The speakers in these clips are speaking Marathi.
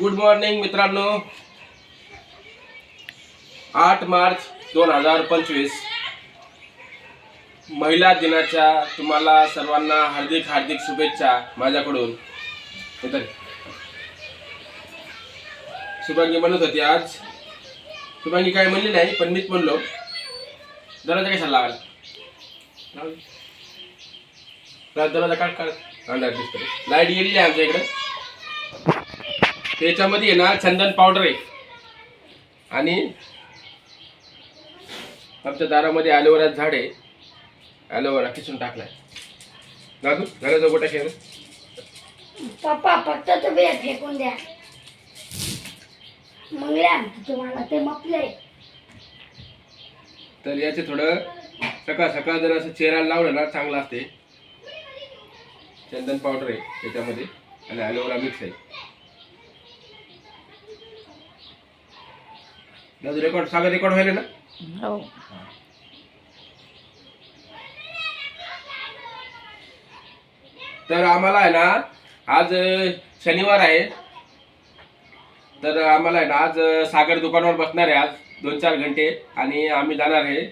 गुड मॉर्निंग मित्रांनो. आठ मार्च दोन हजार पंचवीस. महिला दिनाच्या तुम्हाला सर्वांना हार्दिक हार्दिक शुभेच्छा माझ्याकडून. शुभांगी म्हणत होती आज. शुभांगी काय म्हणली नाही पण मीच म्हणलो. दरवाजा कशाला लावायला? लाव. दरवाजा काढ काढ. लाइट गेलेली आहे आमच्या इकडे. त्याच्यामध्ये आहे ना चंदन पावडर आहे. आणि आमच्या दारामध्ये ॲलोवेरा झाड आहे. ॲलोवेरा किसून टाकलाय. दादू घराचा गोटा खेळ पप्पा फक्त तुम्ही फेकून द्या. तुम्हाला ते मपले तर याचे थोडं सकाळ सकाळ जर असं चेहऱ्याला लावलं ना चांगलं असते. चंदन पावडर आहे त्याच्यामध्ये आणि ॲलोवेरा मिक्स आहे. दादू रेकॉर्ड सागर रेकॉर्ड व्हायला ना? हो. तर आम्हाला आहे ना आज शनिवार आहे. तर आम्हाला आहे ना आज सागर दुकानावर बसणार आहे आज दोन चार घंटे. आणि आम्ही जाणार आहे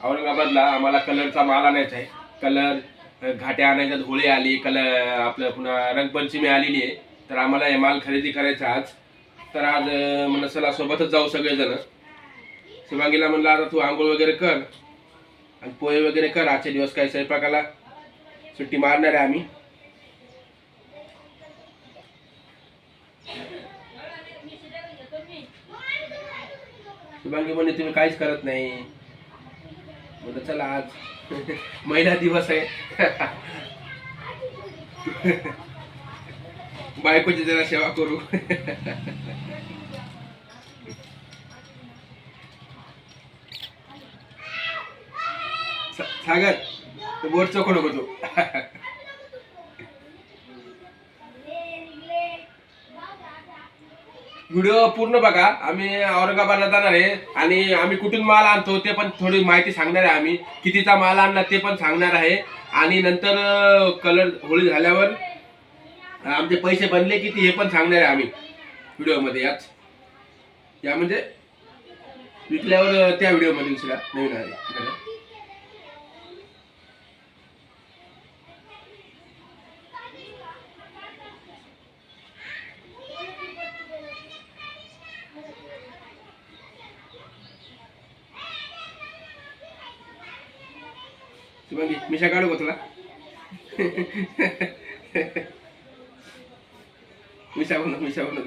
औरंगाबादला. आम्हाला कलरचा माल आणायचा आहे. कलर घाट्या आणायच्यात होळी आली कलर आपलं पुन्हा रंगपंचमी आलेली आहे. तर आम्हाला हे माल खरेदी करायचा आज. तर आज चला सोबतच जाऊ सगळेजण. शिवांगीला म्हणलं आता तू आंघोळ वगैरे कर आणि पोहे वगैरे कर आजचे दिवस काही स्वयंपाकाला सुट्टी मारणार आहे आम्ही. शुभांगी म्हणे तुम्ही काहीच करत नाही. म्हणलं चला आज महिला दिवस आहे. बायकोची जरा सेवा करू. सागर तो बोट चोख नको तू. व्हिडिओ पूर्ण बघा. आम्ही औरंगाबादला जाणार आहे आणि आम्ही कुठून माल आणतो ते पण थोडी माहिती सांगणार आहे आम्ही. कितीचा माल आणला ते पण सांगणार आहे. आणि नंतर कलर होळी झाल्यावर आमचे पैसे बनले किती हे पण सांगणार आहे आम्ही व्हिडिओमध्ये. याच या म्हणजे विकल्यावर त्या व्हिडिओमध्ये दुसऱ्या नवीन आहे. इकडे. शुभांगी मिशा काढू का तुला मिशा बनव मिशा बनव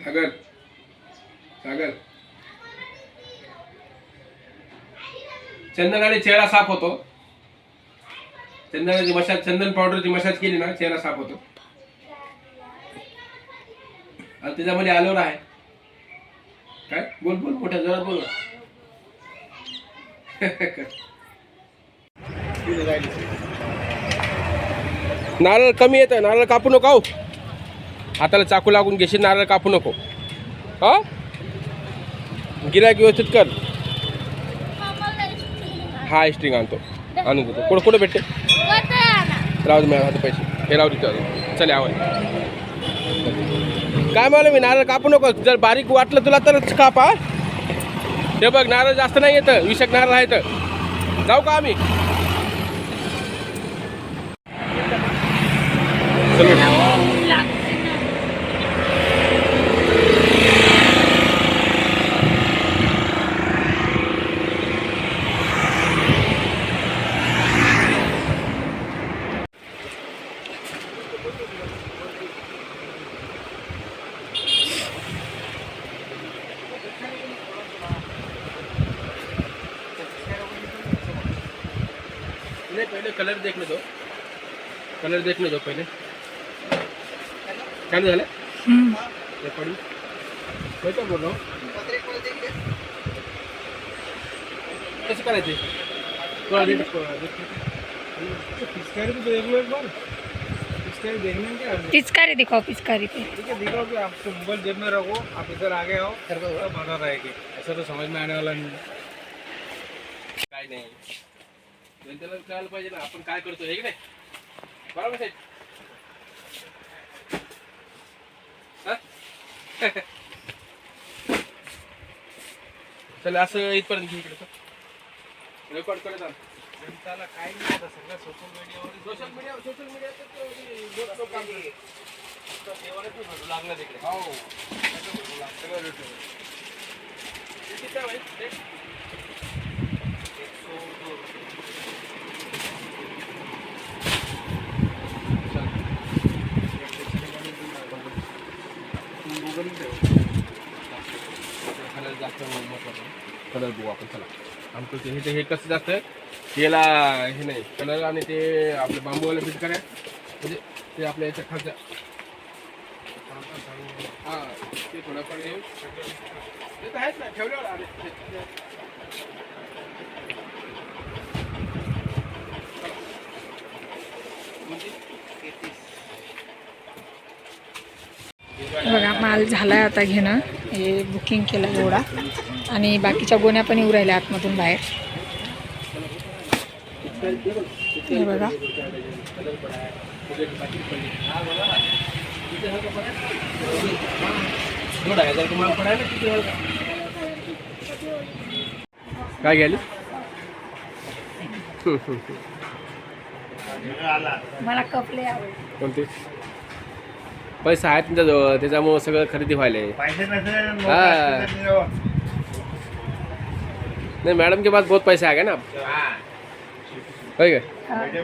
सागर सागर चंदनाने चेहरा साफ होतो चंदनाची मसाज चंदन पावडरची मसाज केली ना चेहरा साफ होतो आणि त्याच्यामध्ये आलोर आहे. काय? बोल बोल मोठ्या जोरात बोल ना. नारळ कमी येत आहे नारळ कापू नको हो. हाताला चाकू लागून घेशील नारळ कापू नको. हा? गिरायक व्यवस्थित कर. हा स्ट्रिंग आणतो. आणून देतो. कुठं कुठं भेटते? राहू दे माझ्या पैसे. हे राहू दे चालेल. चल आवाज. काय म्हणलं मी नारळ कापू नको जर बारीक वाटलं तुला तरच कापा. हे बघ नारळ जास्त नाही येतं. विषक नारळ आहे तर जाऊ का आम्ही? पहले कलर देखने दो। कलर देखने दो पहले। काय झालं हे पडी काय काय बोललो कसं करायचे थोडा नीट पिचकारी तो देख लो एक बार। पिचकारी देखने क्या पिचकारी दिखाओ पिचकारी पे। ठीक है दिखाओ कि आपको मोबाइल जेब में रखो आप इधर आगे आओ फिर तो रहेगी ऐसा तो समझ में आने वाला नहीं है। नाही। जनतेला कळायला पाहिजे ना आपण काय करतोय हे की नाही? बरोबर साहेब? हा? चल असं इथपर्यंत घेऊ इकडे रेकॉर्ड करत. जनताला काय नाही आता सगळं सोशल मीडियावर सोशल मीडिया सोशल मीडिया लागलं तिकडे हो. सगळं भेटलं. हे किती आहे भाई? हे? कलर जास्त कलर बघू आपण चला. आमचं ते हे- ते हे कसं जास्त याला हे नाही कलर आणि ते आपले बांबूवाला फिट करा म्हणजे ते आपल्या याच्या खालच्या हां ते थोडंफार हे ते तर आहेच ना ठेवल्यावर आले ते- ते- म्हणजे बघा माल झालाय आता घेणं. हे बुकिंग केलं एवढा. आणि बाकीच्या गोण्या पण येऊ राहिल्या आतमधून बाहेर. हे बघा. काय घ्यायला? मला कपडे आवडले कोणते? पैसा आहे तुमच्याजवळ त्याच्यामुळं सगळं खरेदी व्हायला. पैसे नसेल हाँ. नाही मैडम के पास बहुत पैसा आ गया ना होय का? पैसे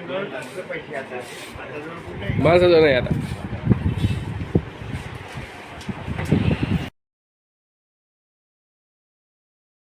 आता आता जवळ कुठे माणसाजवळ नाही आता.